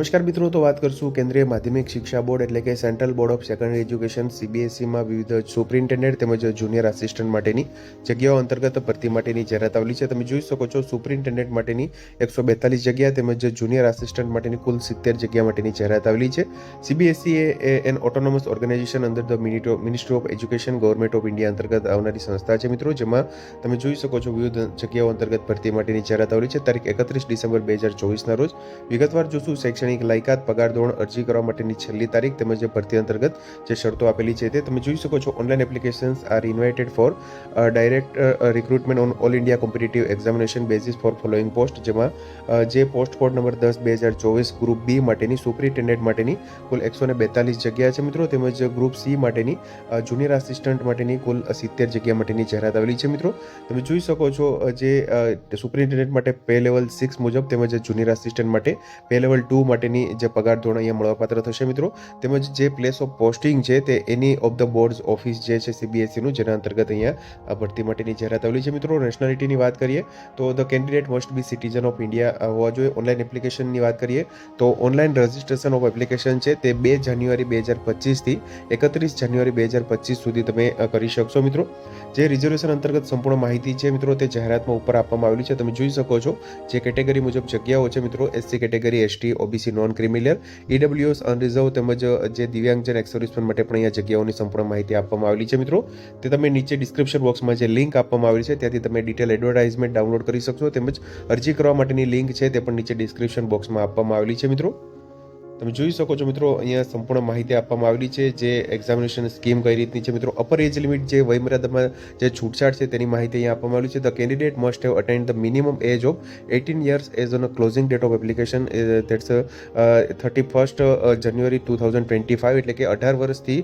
નમસ્કાર મિત્રો, તો વાત કરશું કેન્દ્રીય માધ્યમિક શિક્ષા બોર્ડ એટલે કે central board of secondary education, સીબીએસઈમાં વિવિધ સુપ્રિન્ટેન્ડન્ટ તેમજ જુનિયર આસિસ્ટન્ટ માટેની જગ્યાઓ અંતર્ગત ભરતી માટેની જાહેરાત આવેલી છે. તમે જોઈ શકો છો, સુપ્રિન્ટેન્ડન્ટ માટેની એકસો બેતાલીસ જગ્યા તેમજ જુનિયર આસિસ્ટન્ટ માટેની કુલ સિત્તેર જગ્યા માટેની જાહેરાત આવેલી છે. સીબીએસઈ એ એન ઓટોનોમસ ઓર્ગેનાઇઝેશન અંદર the ministry of education government of India અંતર્ગત આવનારી સંસ્થા છે મિત્રો, જેમાં તમે જોઈ શકો છો વિવિધ જગ્યાઓ અંતર્ગત ભરતી માટેની જાહેરાત આવેલી છે. તારીખ એકત્રીસ ડિસેમ્બર બે હજાર ચોવીસના રોજ વિગતવાર જોશું શૈક્ષણિક લાયકાત પગાર ધોરણ અરજી કરવા માટેની છેલ્લી તારીખ તેમજ ભરતી અંતર્ગત જે શરતો આપેલી છે તે તમે જોઈ શકો છો. Online applications are invited for direct recruitment on all India competitive examination basis for following post જેમાં જે પોસ્ટ કોડ નંબર દસ, બે હજાર ચોવીસ ગ્રુપ બી માટેની સુપરિન્ટેન્ડન્ટ માટેની કુલ એકસો ને બેતાલીસ જગ્યા છે મિત્રો. તેમજ ગ્રુપ સી માટેની જુનિયર આસિસ્ટન્ટ માટેની કુલ સિત્તેર જગ્યા માટેની જાહેરાત આવેલી છે મિત્રો. તમે જોઈ શકો છો જે સુપરિન્ટેન્ડન્ટ માટે પે લેવલ સિક્સ મુજબ તેમજ જુનિયર આસિસ્ટન્ટ માટે પે લેવલ ટુ માટેની જે પગાર ધોરણ અહીંયા મળવાપાત્ર થશે મિત્રો. તેમજ જે પ્લેસ ઓફ પોસ્ટિંગ છે તે any of the board's office જે છે સીબીએસસીનું જેના અંતર્ગત અહીંયા ભરતી માટેની જાહેરાત આવેલી છે મિત્રો. નેશનાલિટીની વાત કરીએ, તો the candidate must be citizen of India હોવા જોઈએ. ઓનલાઈન એપ્લિકેશનની વાત કરીએ, તો ઓનલાઈન રજિસ્ટ્રેશન ઓફ એપ્લિકેશન છે તે બે જાન્યુઆરી બે હજાર પચીસથી એકત્રીસ જાન્યુઆરી બે હજાર પચીસ સુધી તમે કરી શકશો મિત્રો. જે રિઝર્વેશન અંતર્ગત સંપૂર્ણ માહિતી છે મિત્રો, તે જાહેરાતમાં ઉપર આપવામાં આવેલી છે. તમે જોઈ શકો છો, જે કેટેગરી મુજબ જગ્યાઓ છે મિત્રો SC category ST OBC non creamy layer EWS unreserved તેમજ જે દિવ્યાંગજન એક્સર્વિસમેન માટે પણ અહીંયા જગ્યાઓની સંપૂર્ણ માહિતી આપવામાં આવેલી છે મિત્રો. તે તમે નીચે ડિસ્ક્રિપ્શન બોક્સમાં જે લિંક આપવામાં આવેલી છે, ત્યાંથી તમે ડિટેલ એડવર્ટાઇઝમેન્ટ ડાઉનલોડ કરી શકશો. તેમજ અરજી કરવા માટેની લિંક છે તે પણ નીચે ડિસ્ક્રિપ્શન બોક્સમાં આપવામાં આવેલી છે મિત્રો. તમે જોઈ શકો છો મિત્રો, અહીંયા સંપૂર્ણ માહિતી આપવામાં આવેલી છે, જે એક્ઝામિનેશન સ્કીમ કઈ રીતની છે મિત્રો? અપર એજ લિમિટ જે વયમર્યાદામાં જે છૂટછાટ છે તેની માહિતી અહીંયા આપવામાં આવેલી છે. The candidate must have attend the minimum age of eighteen years as on closing date of application that's thirty first January two thousand twenty five એટલે કે અઢાર વર્ષથી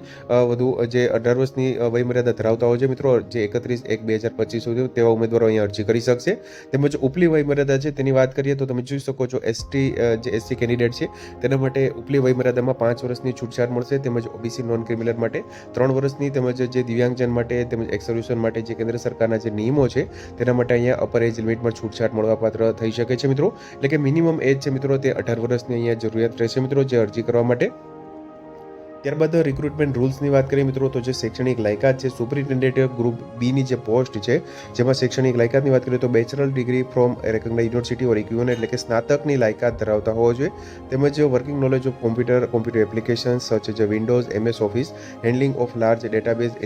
વધુ જે અઢાર વર્ષની વયમર્યાદા ધરાવતા હોય છે મિત્રો, જે એકત્રીસ એક બે હજાર પચીસ સુધી તેવા ઉમેદવારો અહીંયા અરજી કરી શકશે. તેમજ ઉપલી વયમર્યાદા છે તેની વાત કરીએ તો તમે જોઈ શકો છો એસટી જે એસસી કેન્ડિડેટ છે, તેના માટે ઉપલી વયમર્યાદામાં પાંચ વર્ષની છૂટછાટ મળશે તેમજ ઓબીસી નોન ક્રિમિનલ માટે ત્રણ વર્ષની તેમજ જે દિવ્યાંગજન માટે તેમજ એક્સોલ્યુશન માટે જે કેન્દ્ર સરકારના જે નિયમો છે, તેના માટે અહીંયા અપર એજ લિમિટમાં છૂટછાટ મળવાપાત્ર થઈ શકે છે મિત્રો. એટલે કે મિનિમમ એજ છે મિત્રો, તે અઢાર વર્ષની અહીંયા જરૂરિયાત રહેશે મિત્રો, જે અરજી કરવા માટે. ત્યારબાદ રિક્રુટમેન્ટ રૂલ્સની વાત કરીએ મિત્રો, તો જે શૈક્ષણિક લાયકાત છે સુપરિન્ટેન્ડેન્ટ ગ્રુપ બીની જે પોસ્ટ છે, જેમાં શૈક્ષણિક લાયકાતની વાત કરીએ તો bachelor degree from recognise university or equivalent એટલે કે સ્નાતકની લાયકાત ધરાવતા હોવા જોઈએ. તેમજ working knowledge of computer computer application such જે windows MS office handling of large database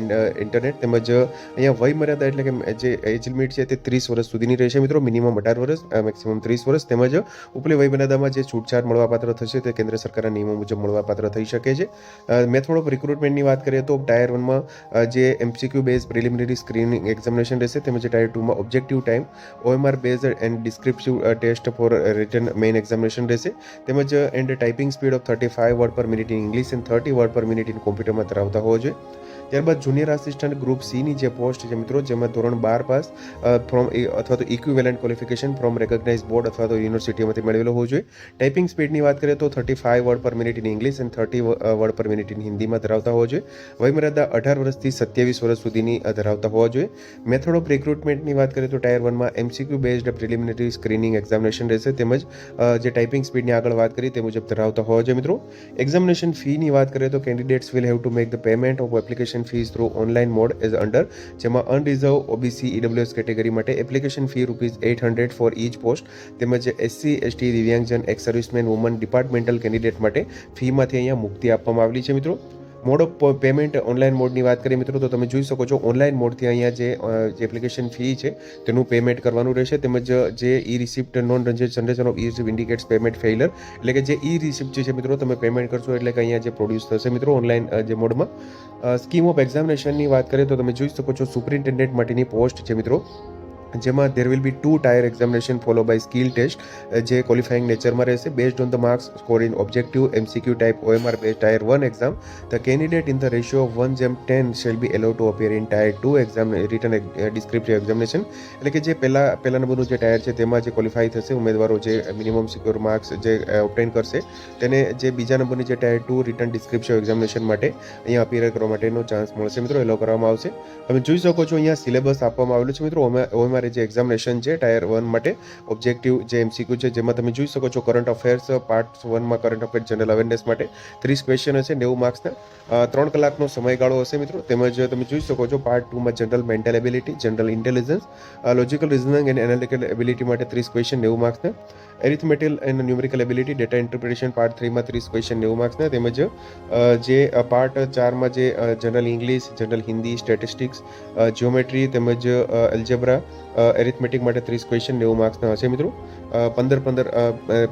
internet તેમજ અહીંયા વય મર્યાદા એટલે કે જે એજ લિમિટ છે તે ત્રીસ વર્ષ સુધીની રહેશે મિત્રો મિનિમમ અઢાર વર્ષ મેક્સિમમ ત્રીસ વર્ષ, તેમજ ઉપલી વય મર્યાદામાં જે છૂટછાટ મળવાપાત્ર થશે તે કેન્દ્ર સરકારના નિયમો મુજબ મળવાપાત્ર થઈ શકે છે. મેથડ ઓફ રિક્રુટમેન્ટની વાત કરીએ તો ટાયર વનમાં જે MCQ base preliminary screening examination રહેશે, તેમજ tier ટુમાં objective time OMR base and descriptive test for written main examination રહેશે. તેમજ and typing speed of thirty five word per minute in English and thirty word per minute in કોમ્પ્યુટરમાં ધરાવતા હોવો જોઈએ. ત્યારબાદ junior assistant group સીની જે post છે મિત્રો, જેમાં ધોરણ બાર પાસ ફ્રોમ અથવા તો equivalent qualification from recognise board અથવા તો યુનિવર્સિટીમાંથી મેળવેલો હોવો જોઈએ. ટાઈપિંગ સ્પીડની વાત કરીએ તો thirty five word per minute in English and thirty word per minute in હિન્દીમાં ધરાવતા હોવા જોઈએ. વયમર્યાદા અઢાર વર્ષથી સત્યાવીસ વર્ષ સુધીની ધરાવતા હોવા જોઈએ. મેથડ ઓફ રિક્રુટમેન્ટની વાત કરીએ તો ટાયર વનમાં MCQ based preliminary screening examination રહેશે, તેમજ જે ટાઈપિંગ સ્પીડની આગળ વાત કરી તે મુજબ ધરાવતા હોવા જોઈએ મિત્રો. એક્ઝામિનેશન ફીની વાત કરીએ તો candidates will have to make the payment of application fees through online mode as under જેમાં અનરિઝર્વ ઓબીસી ઈડબ્લ્યુએસ કેટેગરી માટે application fee rupees eight hundred for each post તેમજ SC ST દિવ્યાંગજન ex serviceman women departmental candidate માટે ફીમાંથી અહીંયા મુક્તિ આપવામાં આવેલી છે મિત્રો. મોડ ઓફ પેમેન્ટ ઓનલાઈન મોડની વાત કરીએ મિત્રો, તો તમે જોઈ શકો છો ઓનલાઈન મોડથી અહીંયા જે એપ્લિકેશન ફી છે, તેનું પેમેન્ટ કરવાનું રહેશે. તેમજ, જે e receipt non generation of e receipt indicates payment failure એટલે કે જે ઈ રિસિપ્ટ જે છે મિત્રો, તમે પેમેન્ટ કરશો એટલે કે અહીંયા જે પ્રોડ્યુસ થશે મિત્રો ઓનલાઈન જે મોડમાં. સ્કીમ ઓફ એક્ઝામિનેશનની વાત કરીએ તો તમે જોઈ શકો છો સુપરિન્ટેન્ડન્ટ માટેની પોસ્ટ છે મિત્રો. જેમાં there will be two tier examination follow by skill test જે ક્વોલિફાઈંગ નેચરમાં રહેશે. Based on the marks score in objective MCQ type OMR base tier one exam the candidate in the ratio of one જેમ ten shall be allow to appear in tier two exam written descriptive examination એટલે કે જે પહેલા પહેલા નંબરનું જે tyre છે, તેમાં જે ક્વોલિફાઈ થશે, ઉમેદવારો જે મિનિમમ સિક્યોર માર્ક્સ જે ઓપ્ટેન કરશે, તેને જે બીજા નંબરની જે tier two written descriptive examination માટે અહીંયા અપિયર કરવા માટેનો ચાન્સ મળશે. મિત્રો એલો કરવામાં આવશે. તમે જોઈ શકો છો, અહીંયા સિલેબસ આપવામાં આવેલું છે. મિત્રો ઓએમઆર જે એક્ઝામિનેશન છે ટાયર વન માટે ઓબ્જેક્ટિવ જે એમસીક્યુ છે, જેમાં તમે જોઈ શકો છો કરંટ અફેર્સ પાર્ટ વનમાં કરંટ અફેર જનરલ અવેરનેસ માટે ત્રીસ ક્વેશ્ચન હશે, નેવું માર્ક્સના ત્રણ કલાકનો સમયગાળો હશે મિત્રો. તેમજ તમે જોઈ શકો છો part ટુમાં general mental ability general intelligence logical reasoning and analytical ability માટે ત્રીસ ક્વેશ્ચન નેવું માર્ક્સના arithmetical and numerical ability data interpretation part થ્રીમાં ત્રીસ ક્વેશ્ચન નેવું માર્ક્સના તેમજ જે પાર્ટ ચારમાં જે general English general Hindi statistics geometry તેમજ એલ્જેબ્રા એરિથમેટિક માટે ત્રીસ ક્વેશ્ચન નેવું માર્ક્સના હશે મિત્રો? પંદર પંદર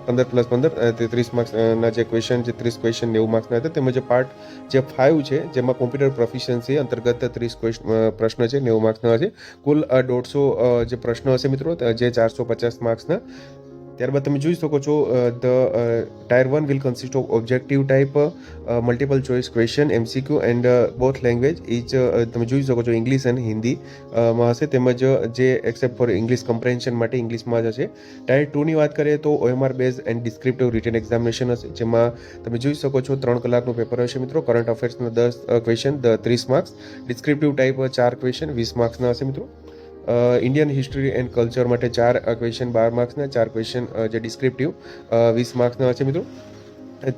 પંદર પ્લસ પંદર ત્રીસ માર્ક્સના જે ક્વેશ્ચન જે ત્રીસ ક્વેશ્ચન નેવું માર્ક્સના હતા. તેમજ પાર્ટ જે ફાઇવ છે, જેમાં કોમ્પ્યુટર પ્રોફિશિયન્સી અંતર્ગત ત્રીસ પ્રશ્ન છે નેવું માર્ક્સના હશે કુલ દોઢસો જે પ્રશ્નો હશે મિત્રો જે ચારસો પચાસ માર્ક્સના ત્યારબાદ તમે જોઈ શકો છો the tier one will consist of objective type multiple choice question MCQ and both language each તમે જોઈ શકો છો ઇંગ્લિશ એન્ડ હિન્દી માં હશે. તેમજ જે એક્સેપ્ટ ફોર ઇંગ્લિશ કમ્પ્રેન્શન માટે ઇંગ્લિશમાં જ હશે. ટાયર ટુની વાત કરીએ તો OMR base and descriptive written examination હશે, જેમાં તમે જોઈ શકો છો ત્રણ કલાકનું પેપર હશે મિત્રો. કરંટ અફેર્સના દસ ક્વેશ્ચન ત્રીસ માર્ક્સ ડિસ્ક્રિપ્ટિવ ટાઈપ ચાર ક્વેશ્ચન વીસ માર્ક્સના હશે મિત્રો. ઇન્ડિયન હિસ્ટ્રી એન્ડ કલ્ચર માટે ચાર ક્વેશ્ચન બાર માર્ક્સના ચાર ક્વેશ્ચન જે ડિસ્ક્રિપ્ટિવ વીસ માર્ક્સના છે મિત્રો.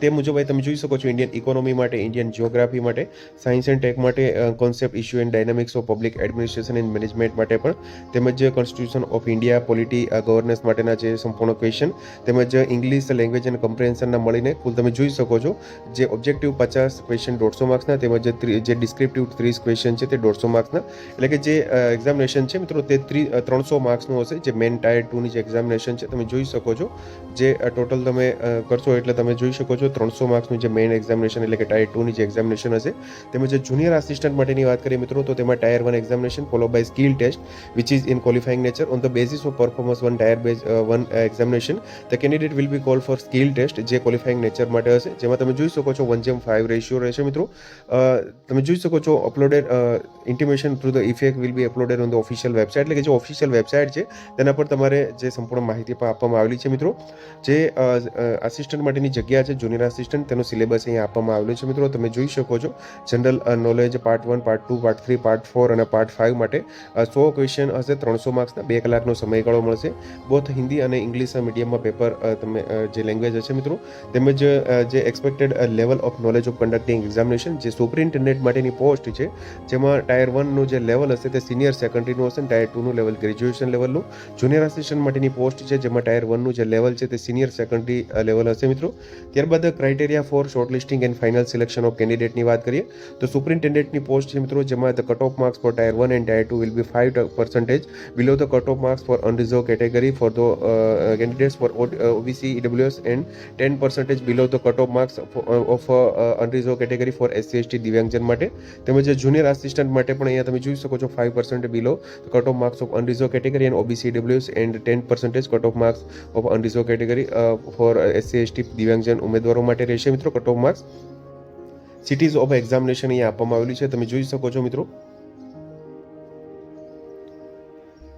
તે મુજબ અહીં તમે જોઈ શકો છો ઇન્ડિયન ઇકોનોમી માટે ઇન્ડિયન જિયોગ્રાફી માટે સાયન્સ એન્ડ ટેક માટે concept issue and dynamics of public administration and management માટે પણ તેમજ constitution of India polity governance માટેના જે સંપૂર્ણ ક્વેશ્ચન તેમજ ઇંગ્લિશ લેંગ્વેજ એન્ડ કમ્પ્રેન્શનના મળીને કુલ તમે જોઈ શકો છો જે ઓબ્જેક્ટિવ પચાસ ક્વેશ્ચન દોઢસો માર્ક્સના તેમજ જે ડિસ્ક્રિપ્ટિવ ત્રીસ ક્વેશ્ચન છે તે દોઢસો માર્ક્સના એટલે કે જે એક્ઝામિનેશન છે મિત્રો તે ત્રી ત્રણસો માર્ક્સનું હશે, જે મેન ટાયર ટુની જે એક્ઝામિનેશન છે, તમે જોઈ શકો છો. જે ટોટલ તમે કરશો એટલે તમે જોઈ શકો છો ત્રણસો માર્ક્સનું જે મેઇન એક્ઝામિનેશન એટલે કે ટાયર ટુની જે એક્ઝામિનેશન હશે તેમજ જે જુનિયર આસિસ્ટન્ટ માટેની વાત કરીએ મિત્રો તો તેમાં tier one examination follow by skill test which is in qualifying nature on the basis of performance one tier base one examination the candidate will be call for skill test જે qualifying nature માટે હશે. જેમાં તમે જોઈ શકો છો one જેમ five ratio રહેશે મિત્રો. અ, તમે જોઈ શકો છો uploaded intimation through the effect will be uploaded on the official website એટલે કે જે ઓફિશિયલ વેબસાઇટ છે તેના પર તમારે જે સંપૂર્ણ માહિતી પણ આપવામાં આવેલી છે મિત્રો. જે આસિસ્ટન્ટ માટેની જગ્યા છે જુનિયર આસિસ્ટન્ટ તેનો સિલેબસ અહીંયા આપવામાં આવેલો છે. મિત્રો, તમે જોઈ શકો છો general knowledge part one part two part three part four અને પાર્ટ ફાઇવ માટે સો ક્વેશ્ચન હશે, ત્રણસો માર્ક્સના બે કલાકનો સમયગાળો મળશે. બોથ હિન્દી અને ઇંગ્લિશ મીડિયમમાં પેપર તમે જે લેંગ્વેજ હશે, મિત્રો, તેમજ જે expected level of knowledge of conducting examination જે સુપરિન્ટેન્ડન્ટ માટેની પોસ્ટ છે, જેમાં ટાયર વનનું જે લેવલ હશે, તે સિનિયર સેકન્ડરીનું હશે ટાયર ટુનું લેવલ ગ્રેજ્યુએશન લેવલનું જુનિયર આસિસ્ટન્ટ માટેની પોસ્ટ છે, જેમાં ટાયર વનનું જે લેવલ છે, તે સિનિયર સેકન્ડરી લેવલ હશે, મિત્રો. ત્યારબાદ criteria for shortlisting and final selection of કેન્ડિડેટની વાત કરીએ, તો સુપરિન્ટેન્ડન્ટની પોસ્ટ છે મિત્રો, જેમાં the cut off marks for tier one and tier two will be five percentage below the cut off marks for unreserved category for the candidates for OBC EWS and ten percentage below the cut off marks of unreserved category for SC ST દિવ્યાંગજન માટે. તેમજ junior assistant માટે પણ અહીંયા તમે જોઈ શકો છો five percent below cut off marks of unreserved category and OBC WS and ten percentage cut off marks of unreserved category for SC ST દિવ્યાંગજન ઉમેદવારો માટે રહેશે મિત્રો cut off marks cities of examination અહીંયા આપવામાં આવેલું છે. તમે જોઈ શકો છો મિત્રો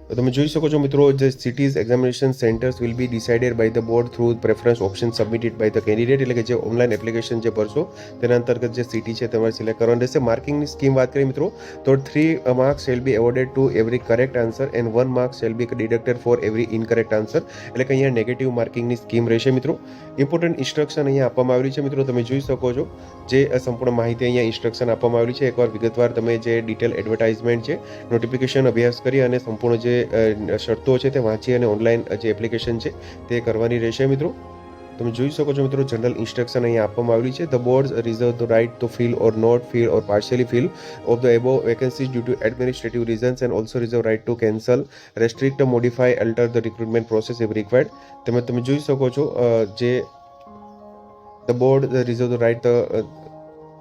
તો તમે જોઈ શકો છો મિત્રો જે cities examination centres will be decided by the board through preference option submitted by the candidate એટલે કે જે ઓનલાઈન એપ્લિકેશન જે ભરશો, તેના અંતર્ગત જે સિટી છે તમારે સિલેક્ટ કરવાની રહેશે. માર્કિંગની સ્કીમ વાત કરીએ મિત્રો, તો three marks shall be awarded to every correct answer and one marks shall be deducted for every incorrect answer એટલે કે અહીંયા નેગેટિવ માર્કિંગની સ્કીમ રહેશે મિત્રો. ઇમ્પોર્ટન્ટ ઇન્સ્ટ્રક્શન અહીંયા આપવામાં આવેલી છે મિત્રો, તમે જોઈ શકો છો. જે સંપૂર્ણ માહિતી અહીંયા ઇન્સ્ટ્રક્શન આપવામાં આવેલી છે. એકવાર વિગતવાર તમે જે ડિટેલ એડવર્ટાઇઝમેન્ટ છે નોટિફિકેશન અભ્યાસ કરી અને સંપૂર્ણ જે અ, શરતો છે તે વાંચી અને ઓનલાઈન જે એપ્લિકેશન છે તે કરવાની રહેશે મિત્રો. તમે જોઈ શકો છો મિત્રો જનરલ ઇન્સ્ટ્રક્શન અહીંયા આપવામાં આવેલી છે. The board reserve the right to fill or not fill or partially fill of the above vacancies due to administrative reasons and also reserve right to cancel restrict modify alter the recruitment process if required તમે તમે જોઈ શકો છો જે the board reserve the right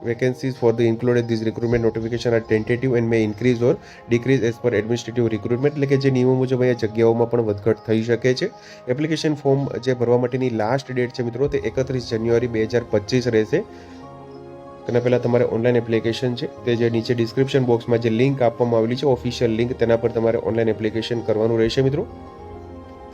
vacancies for the included these recruitment notification are tentative and may increase or decrease as per administrative recruitment. એટલે કે જે નિયમો મુજબ અહીંયા જગ્યાઓમાં પણ વધઘટ થઈ શકે છે. એપ્લિકેશન ફોર્મ જે ભરવા માટેની લાસ્ટ ડેટ છે મિત્રો, તે એકત્રીસ જાન્યુઆરી બે હજાર પચીસ રહેશે. તેના પહેલાં તમારે ઓનલાઈન એપ્લિકેશન છે, તે જે નીચે ડિસ્ક્રિપ્શન બોક્સમાં જે લિંક આપવામાં આવેલી છે ઓફિશિયલ લિંક તેના પર તમારે ઓનલાઈન એપ્લિકેશન કરવાનું રહેશે મિત્રો.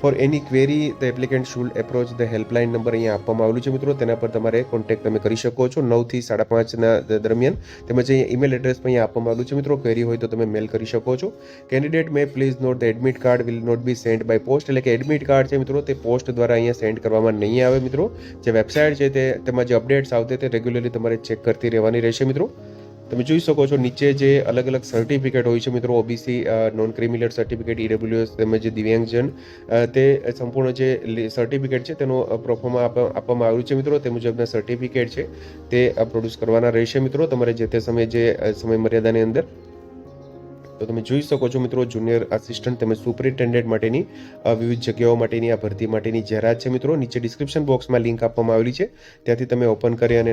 For any query the applicant should approach the helpline number અહીંયા આપવામાં આવેલું છે મિત્રો. તેના પર તમારે કોન્ટેક્ટ તમે કરી શકો છો નવથી સાડા પાંચના દરમિયાન. તેમજ અહીંયા ઈમેલ એડ્રેસ પણ અહીંયા આપવામાં આવેલું છે મિત્રો. ક્વેરી હોય તો તમે મેલ કરી શકો છો. Candidate may please note the admit card will not be send by post એટલે કે એડમિટ કાર્ડ છે મિત્રો, તે પોસ્ટ દ્વારા અહીંયા સેન્ડ કરવામાં નહીં આવે મિત્રો. જે વેબસાઇટ છે તે, તેમાં જે અપડેટ્સ આવતે તે રેગ્યુલરલી તમારે ચેક કરતી રહેવાની રહેશે મિત્રો. તમે જોઈ શકો છો, નીચે જે અલગ અલગ સર્ટિફિકેટ હોય છે મિત્રો OBC non criminal certificate EWS તેમજ દિવ્યાંગજન તે સંપૂર્ણ જે સર્ટિફિકેટ છે તેનો પ્રોફોમાં આપવામાં આવ્યું છે મિત્રો તે મુજબના સર્ટિફિકેટ છે તે પ્રોડ્યુસ કરવાના રહેશે મિત્રો તમારે જે તે સમયે જે સમય મર્યાદાની અંદર. તો તમે જોઈ શકો છો મિત્રો જુનિયર આસિસ્ટન્ટ તેમજ સુપરિન્ટેન્ડન્ટ માટેની વિવિધ જગ્યાઓ માટેની, આ ભરતી માટેની જાહેરાત છે મિત્રો. નીચે ડિસ્ક્રિપ્શન બોક્સમાં લિંક આપવામાં આવેલી છે. ત્યાંથી તમે ઓપન કરી અને